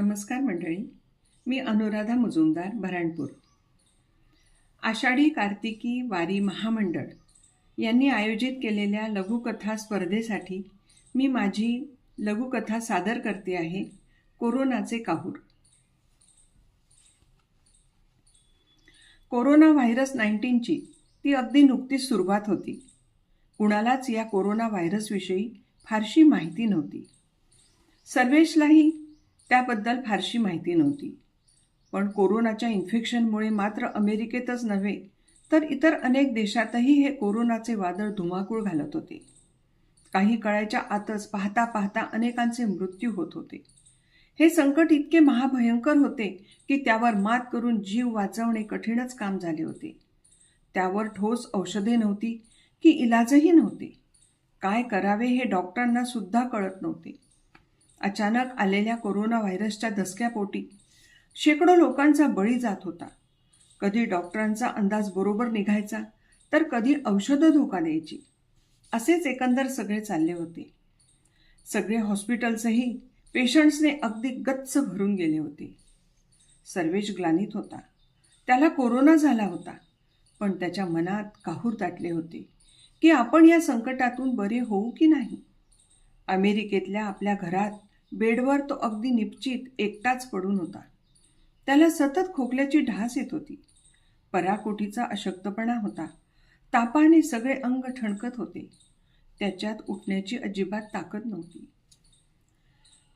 नमस्कार मंडळी. मी अनुराधा मुजुमदार भरणपूर आषाढी कार्तिकी वारी महामंडळ यांनी आयोजित केलेल्या लघुकथा स्पर्धेसाठी मी माझी लघुकथा सादर करते आहे कोरोनाचे काहूर. कोरोना व्हायरस नाईन्टीनची ती अगदी नुकतीच सुरुवात होती. कुणालाच या कोरोना व्हायरसविषयी फारशी माहिती नव्हती. सर्वेशलाही त्याबद्दल फारशी माहिती नव्हती. पण कोरोनाच्या इन्फेक्शनमुळे मात्र अमेरिकेतच नव्हे तर इतर अनेक देशातही हे कोरोनाचे वादळ धुमाकूळ घालत होते. काही काळाच्या आतच पाहता पाहता अनेकांचे मृत्यू होत होते. हे संकट इतके महाभयंकर होते की त्यावर मात करून जीव वाचवणे कठीणच काम झाले होते. त्यावर ठोस औषधे नव्हती की इलाजही नव्हते. काय करावे हे डॉक्टरांना सुद्धा कळत नव्हते. अचानक आलेल्या कोरोना व्हायरसच्या दसक्यापोटी शेकडो लोकांचा बळी जात होता. कधी डॉक्टरांचा अंदाज बरोबर निघायचा तर कधी औषधं धोका द्यायची असेच एकंदर सगळे चालले होते. सगळे हॉस्पिटल्सही पेशंट्सने अगदी गच्च भरून गेले होते. सर्वेश ग्लानित होता. त्याला कोरोना झाला होता पण त्याच्या मनात काहूर दाटले होते की आपण या संकटातून बरे होऊ की नाही? अमेरिकेतल्या आपल्या घरात बेडवर तो अगदी निपचित एकटाच पडून होता. त्याला सतत खोकल्याची ढास येत होती. पराकोटीचा अशक्तपणा होता. तापाने सगळे अंग ठणकत होते. त्याच्यात उठण्याची अजिबात ताकद नव्हती.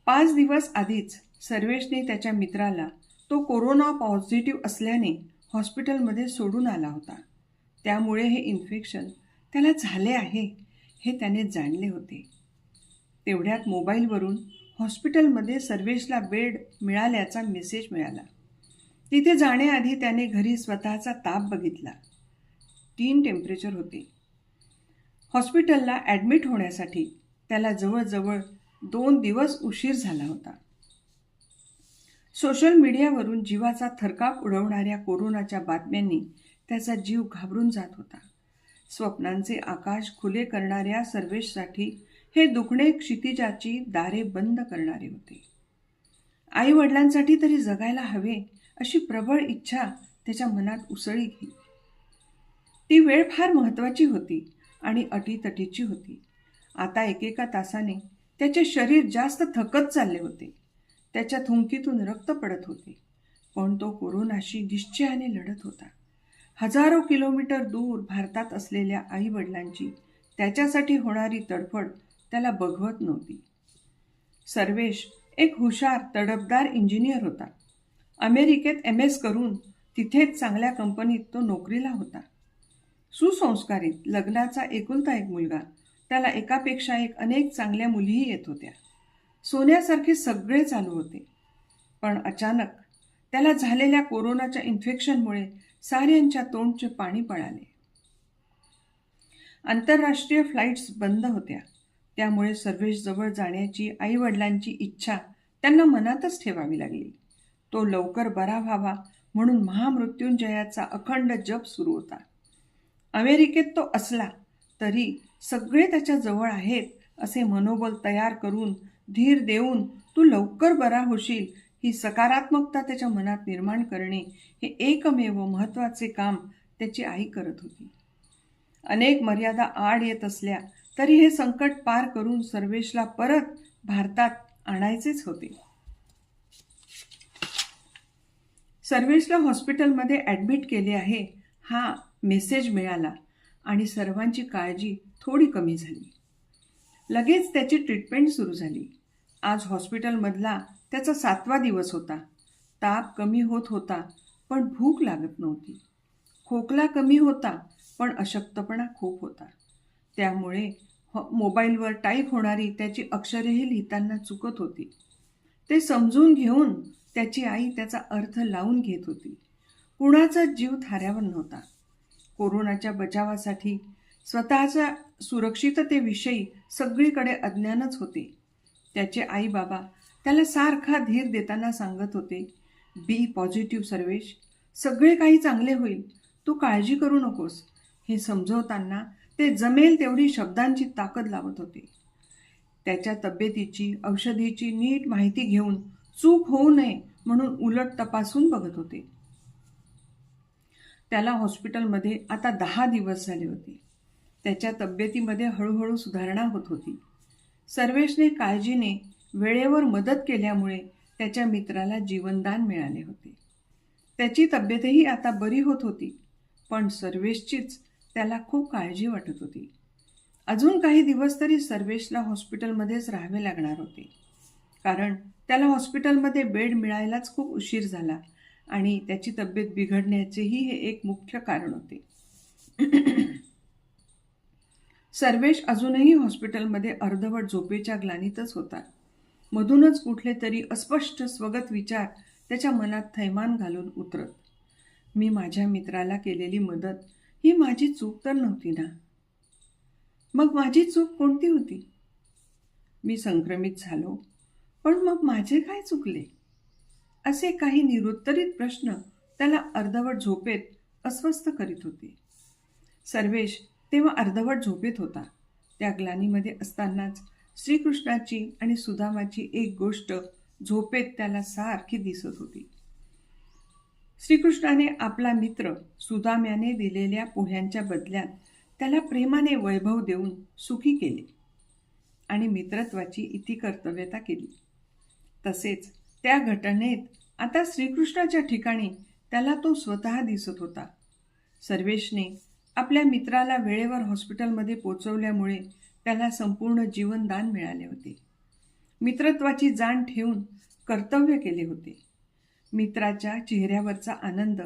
पाच दिवस आधीच सर्वेशने त्याच्या मित्राला तो कोरोना पॉझिटिव्ह असल्याने हॉस्पिटलमध्ये सोडून आला होता. त्यामुळे हे इन्फेक्शन त्याला झाले आहे हे त्याने जाणले होते. तेवढ्यात मोबाईलवरून हॉस्पिटलमध्ये सर्वेशला बेड मिळाल्याचा मेसेज मिळाला. तिथे जाण्याआधी त्याने घरी स्वतःचा ताप बघितला. तीन टेम्परेचर होते. हॉस्पिटलला ॲडमिट होण्यासाठी त्याला जवळजवळ दोन दिवस उशीर झाला होता. सोशल मीडियावरून जीवाचा थरकाप उडवणाऱ्या कोरोनाच्या बातम्यांनी त्याचा जीव घाबरून जात होता. स्वप्नांचे आकाश खुले करणाऱ्या सर्वेशसाठी हे दुखणे क्षितिजाची दारे बंद करणारे होते. आई वडिलांसाठी तरी जगायला हवे अशी प्रबळ इच्छा त्याच्या मनात उसळी गेली. ती वेळ फार महत्त्वाची होती आणि अटीतटीची होती. आता एकेका तासाने त्याचे शरीर जास्त थकत चालले होते. त्याच्या थुंकीतून रक्त पडत होते. पण तो कोरोनाशी निश्चयाने लढत होता. हजारो किलोमीटर दूर भारतात असलेल्या आई वडिलांची त्याच्यासाठी होणारी तडफड त्याला बघवत नव्हती. सर्वेश एक हुशार तडफदार इंजिनियर होता. अमेरिकेत एम एस करून तिथेच चांगल्या कंपनीत तो नोकरीला होता. सुसंस्कारित लग्नाचा एकुलता एक मुलगा. त्याला एकापेक्षा एक अनेक चांगल्या मुलीही येत होत्या. सोन्यासारखे सगळे चालू होते. पण अचानक त्याला झालेल्या कोरोनाच्या इन्फेक्शनमुळे साऱ्यांच्या तोंडचे पाणी पळाले. आंतरराष्ट्रीय फ्लाईट्स बंद होत्या. त्यामुळे सर्वेशजवळ जाण्याची आईवडिलांची इच्छा त्यांना मनातच ठेवावी लागली. तो लवकर बरा व्हावा म्हणून महामृत्युंजयाचा अखंड जप सुरू होता. अमेरिकेत तो असला तरी सगळे त्याच्याजवळ आहेत असे मनोबल तयार करून धीर देऊन तू लवकर बरा होशील ही सकारात्मकता त्याच्या मनात निर्माण करणे हे एकमेव महत्त्वाचे काम त्याची आई करत होती. अनेक मर्यादा आड येत असल्या तरी हे संकट पार करून सर्वेशला परत भारतात आणायचेच होते. सर्वेशला हॉस्पिटलमध्ये ॲडमिट केले आहे हा मेसेज मिळाला आणि सर्वांची काळजी थोडी कमी झाली. लगेच त्याची ट्रीटमेंट सुरू झाली. आज हॉस्पिटलमधला त्याचा सातवा दिवस होता. ताप कमी होत होता पण भूक लागत नव्हती. खोकला कमी होता पण अशक्तपणा खूप होता. त्यामुळे मोबाईलवर टाईप होणारी त्याची अक्षरेही लिहिताना चुकत होती. ते समजून घेऊन त्याची आई त्याचा अर्थ लावून घेत होती. कुणाचा जीव थाऱ्यावर नव्हता. कोरोनाच्या बचावासाठी स्वतःच्या सुरक्षिततेविषयी सगळीकडे अज्ञानच होते. त्याचे आई बाबा त्याला सारखा धीर देताना सांगत होते बी पॉझिटिव्ह सर्वेश सगळे काही चांगले होईल. तू काळजी करू नकोस. हे समजवताना ते जमेल तेवढी शब्दांची ताकद लावत होते. त्याच्या तब्येतीची औषधीची नीट माहिती घेऊन चूक होऊ नये म्हणून उलट तपासून बघत होते. त्याला हॉस्पिटलमध्ये आता दहा दिवस झाले होते. त्याच्या तब्येतीमध्ये हळूहळू सुधारणा होत होती. सर्वेशने काळजीने वेळेवर मदत केल्यामुळे त्याच्या मित्राला जीवनदान मिळाले होते. त्याची तब्येतही आता बरी होत होती पण सर्वेशचीच त्याला खूप काळजी वाटत होती. अजून काही दिवस तरी सर्वेशला हॉस्पिटलमध्येच राहावे लागणार होते. कारण त्याला हॉस्पिटलमध्ये बेड मिळायलाच खूप उशीर झाला आणि त्याची तब्येत बिघडण्याचेही हे एक मुख्य कारण होते. सर्वेश अजूनही हॉस्पिटलमध्ये अर्धवट झोपेच्या ग्लानीतच होता. मधूनच कुठले तरी अस्पष्ट स्वगत विचार त्याच्या मनात थैमान घालून उतरत. मी माझ्या मित्राला केलेली मदत ही माझी चूक तर नव्हती ना. मग माझी चूक कोणती होती? मी संक्रमित झालो पण मग माझे काय चुकले? असे काही निरुत्तरित प्रश्न त्याला अर्धवट झोपेत अस्वस्थ करीत होते. सर्वेश तेव्हा अर्धवट झोपेत होता. त्या ग्लानीमध्ये असतानाच श्रीकृष्णाची आणि सुदामाची एक गोष्ट झोपेत त्याला सारखी दिसत होती. श्रीकृष्णाने आपला मित्र सुदाम्याने दिलेल्या पोह्यांच्या बदल्यात त्याला प्रेमाने वैभव देऊन सुखी केले आणि मित्रत्वाची इति कर्तव्यता केली. तसेच त्या घटनेत आता श्रीकृष्णाच्या ठिकाणी त्याला तो स्वतः दिसत होता. सर्वेशने आपल्या मित्राला वेळेवर हॉस्पिटलमध्ये पोचवल्यामुळे त्याला संपूर्ण जीवनदान मिळाले होते. मित्रत्वाची जाण ठेवून कर्तव्य केले होते. मित्राच्या चेहऱ्यावरचा आनंद